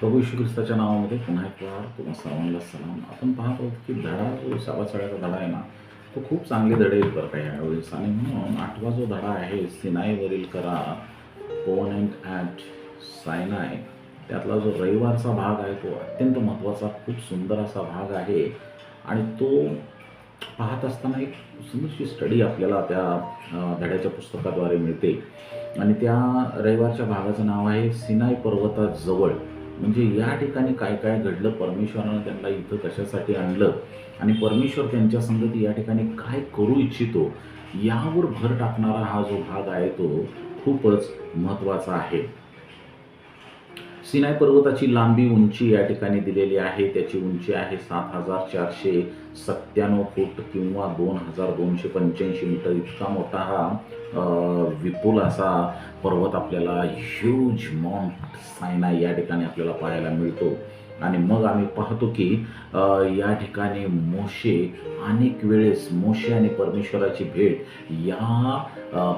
प्रभू श्री ख्रिस्ताच्या नावामध्ये पुन्हा एक वार तुम्हा सर्वांना सलाम. आपण पाहत आहोत की धडा जो शाबासळ्याचा धडा आहे ना तो खूप चांगले धडे आहेत बरं का यावेळेस आणि म्हणून आठवा जो धडा आहे सिनाईवरील करार कोवनेंट ॲट सायनाय त्यातला जो रविवारचा भाग आहे तो अत्यंत महत्त्वाचा खूप सुंदर असा भाग आहे. आणि तो पाहत असताना एक सुंदरशी स्टडी आपल्याला त्या धड्याच्या पुस्तकाद्वारे मिळते. आणि त्या रविवारच्या भागाचं नाव आहे सिनाई पर्वताजवळ. म्हणजे या ठिकाणी काय काय घडलं परमेश्वरानं त्यांना इथं कशासाठी आणलं आणि परमेश्वर त्यांच्या संगती या ठिकाणी काय करू इच्छितो यावर भर टाकणारा हा जो भाग आहे तो खूपच महत्त्वाचा आहे. सिनाय पर्वताची लांबी उंची या ठिकाणी दिलेली आहे. त्याची उंची आहे सात हजार चारशे सत्त्याण्णव फूट किंवा दोन हजार दोनशे पंच्याऐंशी मीटर. इतका मोठा हा विपुल असा पर्वत आपल्याला ह्यूज माउंट सायना या ठिकाणी आपल्याला पाहायला मिळतो. आणि मग आम्ही पाहतो की या ठिकाणी मोशे अनेक वेळेस मोशे आणि परमेश्वराची भेट या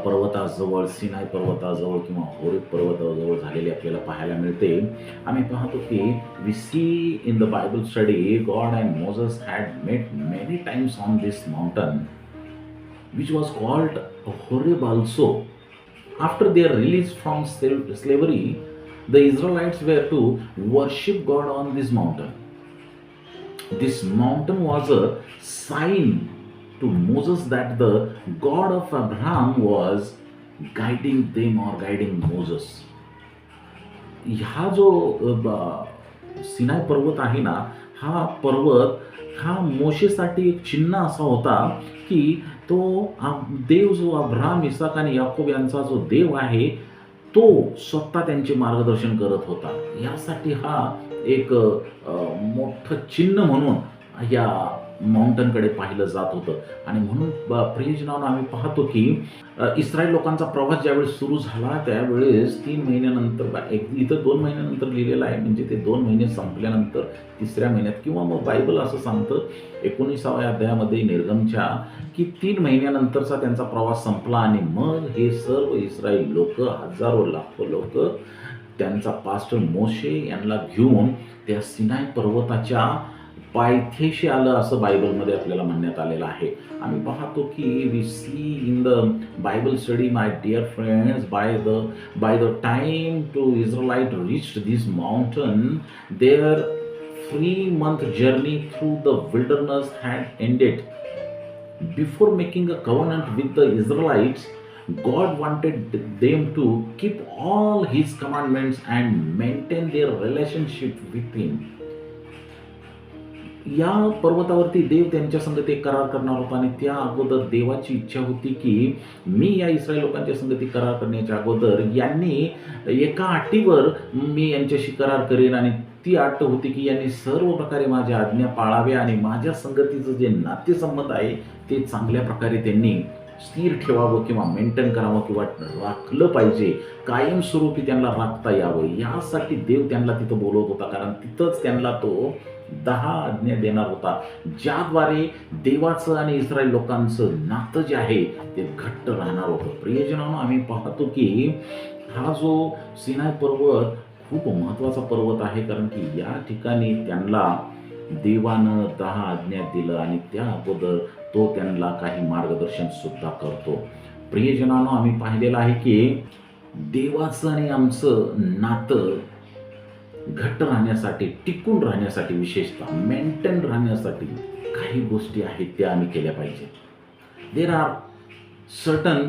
पर्वताजवळ सिनाय पर्वताजवळ किंवा होरीत पर्वताजवळ झालेली आपल्याला पाहायला मिळते आम्ही पाहतो की we see in the Bible study God and Moses had met many times on this mountain which was called Horeb also. After their release from sl- slavery, the Israelites were to worship God on this mountain. This mountain was a sign to Moses that the God of Abraham was guiding them or guiding Moses. हा जो सिनाय पर्वत आहे ना हा पर्वत हा मोशेसाठी एक चिन्ह असा होता की तो देव जो अब्राम इसाक आणि याकोब यांचा जो देव आहे तो स्वतः त्यांचे मार्गदर्शन करत होता. यासाठी हा एक मोठं चिन्ह म्हणून या माउंटनकडे पाहिलं जात होतं. आणि म्हणून ब- प्रियजनानं आम्ही पाहतो की इस्रायल लोकांचा प्रवास ज्यावेळेस सुरू झाला त्यावेळेस तीन महिन्यानंतर एक इथं दोन महिन्यानंतर लिहिलेलं आहे. म्हणजे ते दोन महिने संपल्यानंतर तिसऱ्या महिन्यात किंवा मग बायबल असं सांगतं एकोणीसाव्या अध्यायामध्ये निर्गमच्या की तीन महिन्यानंतरचा त्यांचा प्रवास संपला आणि मग हे सर्व इस्रायल लोक हजारो लाखो लोक त्यांचा पास्टर मोशे यांना घेऊन त्या सिनाय पर्वताच्या पायथ्याशी आलं असं बायबलमध्ये आपल्याला म्हणण्यात आलेलं आहे आम्ही पाहतो की we see in the Bible study my dear friends by the by the time to Israelite reached this mountain their three month journey through the wilderness had ended. Before making a covenant with the Israelites, God wanted them to keep all His commandments and maintain their relationship with Him. या पर्वतावरती देव त्यांच्या संगती करार करणार होता आणि त्या अगोदर देवाची इच्छा होती की मी या इस्रायल लोकांच्या संगती करार करण्याच्या अगोदर यांनी एका अटीवर मी यांच्याशी करार करेन आणि ती अट होती की यांनी सर्व प्रकारे माझ्या आज्ञा पाळाव्या आणि माझ्या संगतीचं जे नातेसंबंध आहे ते चांगल्या प्रकारे त्यांनी स्थिर ठेवावं किंवा मेंटेन करावं किंवा राखलं पाहिजे कायमस्वरूपी त्यांना राखता यावं. यासाठी देव त्यांना तिथं बोलवत होता कारण तिथंच त्यांना तो दहा आज्ञा देणार होता ज्याद्वारे देवाचं आणि इस्रायल लोकांचं नातं जे आहे ते घट्ट राहणार होतं. प्रियजनानं आम्ही पाहतो की हा जो सिनाय पर्वत खूप महत्त्वाचा पर्वत आहे कारण की या ठिकाणी त्यांना देवानं दहा आज्ञा दिलं आणि त्या अगोदर तो त्यांना काही मार्गदर्शन सुद्धा करतो. प्रियजनानं आम्ही पाहिलेलं आहे की देवाचं आणि आमचं नातं घट्ट राहण्यासाठी टिकून राहण्यासाठी विशेषतः मेंटेन राहण्यासाठी काही गोष्टी आहेत त्या आम्ही केल्या पाहिजे. There are certain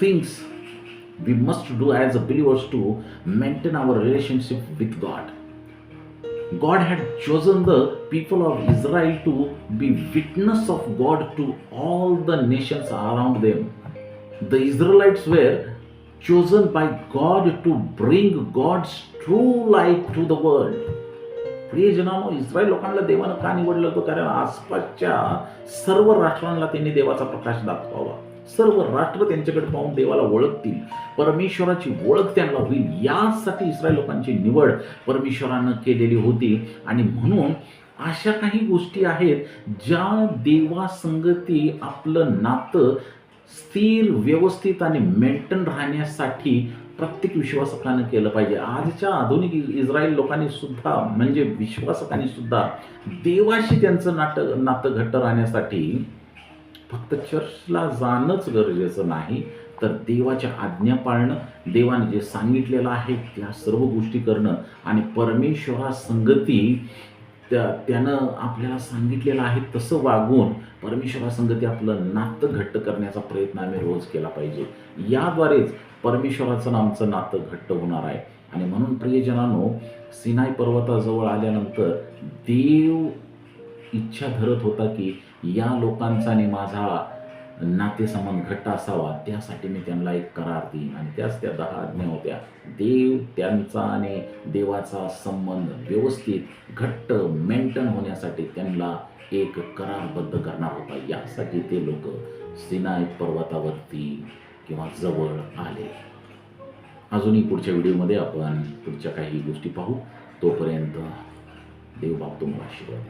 things we must do as a believers to maintain our relationship with God God had chosen the people of Israel to be witness of God to all the nations around them. The Israelites were chosen by God to bring God's true light to the world. प्रियजनानो Israel लोकांना देवानं का निवडलं होतं कारण आसपासच्या सर्व राष्ट्रांना त्यांनी देवाचा प्रकाश दाखवावा सर्व राष्ट्र त्यांच्याकडे पाहून देवाला ओळखतील. परमेश्वराची ओळख त्यांना होईल यासाठी इस्रायल लोकांची निवड परमेश्वरानं केलेली होती. आणि म्हणून अशा काही गोष्टी आहेत ज्या देवासंगती आपलं नातं स्थिर व्यवस्थित आणि मेंटेन राहण्यासाठी प्रत्येक विश्वासकानं केलं पाहिजे. आजच्या आधुनिक इस्रायल लोकांनी सुद्धा म्हणजे विश्वासकांनी सुद्धा देवाशी त्यांचं नाटक नातं घट्ट राहण्यासाठी फक्त चर्चला जाणंच गरजेचं नाही तर देवाच्या आज्ञा पाळणं देवाने जे सांगितलेलं आहे त्या सर्व गोष्टी करणं आणि परमेश्वरा संगती त्या त्यानं आपल्याला सांगितलेलं आहे तसं वागून परमेश्वरा संगती आपलं नातं घट्ट करण्याचा प्रयत्न आम्ही रोज केला पाहिजे. याद्वारेच परमेश्वराचं आमचं नातं घट्ट होणार आहे. आणि म्हणून प्रियजनानो सिनाई पर्वताजवळ आल्यानंतर देव इच्छा धरत होता की या लोकांचा आणि माझा नातेसंबंध घट्ट असावा त्यासाठी मी त्यांना एक करार देईन. आणि त्याच त्या दहा आज्ञा होत्या. देव त्यांचा आणि देवाचा संबंध व्यवस्थित घट्ट मेंटेन होण्यासाठी त्यांना एक करारबद्ध करणार होता. यासाठी ते लोक सिनाय पर्वतावरती किंवा जवळ आले. अजूनही पुढच्या व्हिडिओमध्ये आपण पुढच्या काही गोष्टी पाहू. तोपर्यंत देव बाप तुम्हाला आशीर्वाद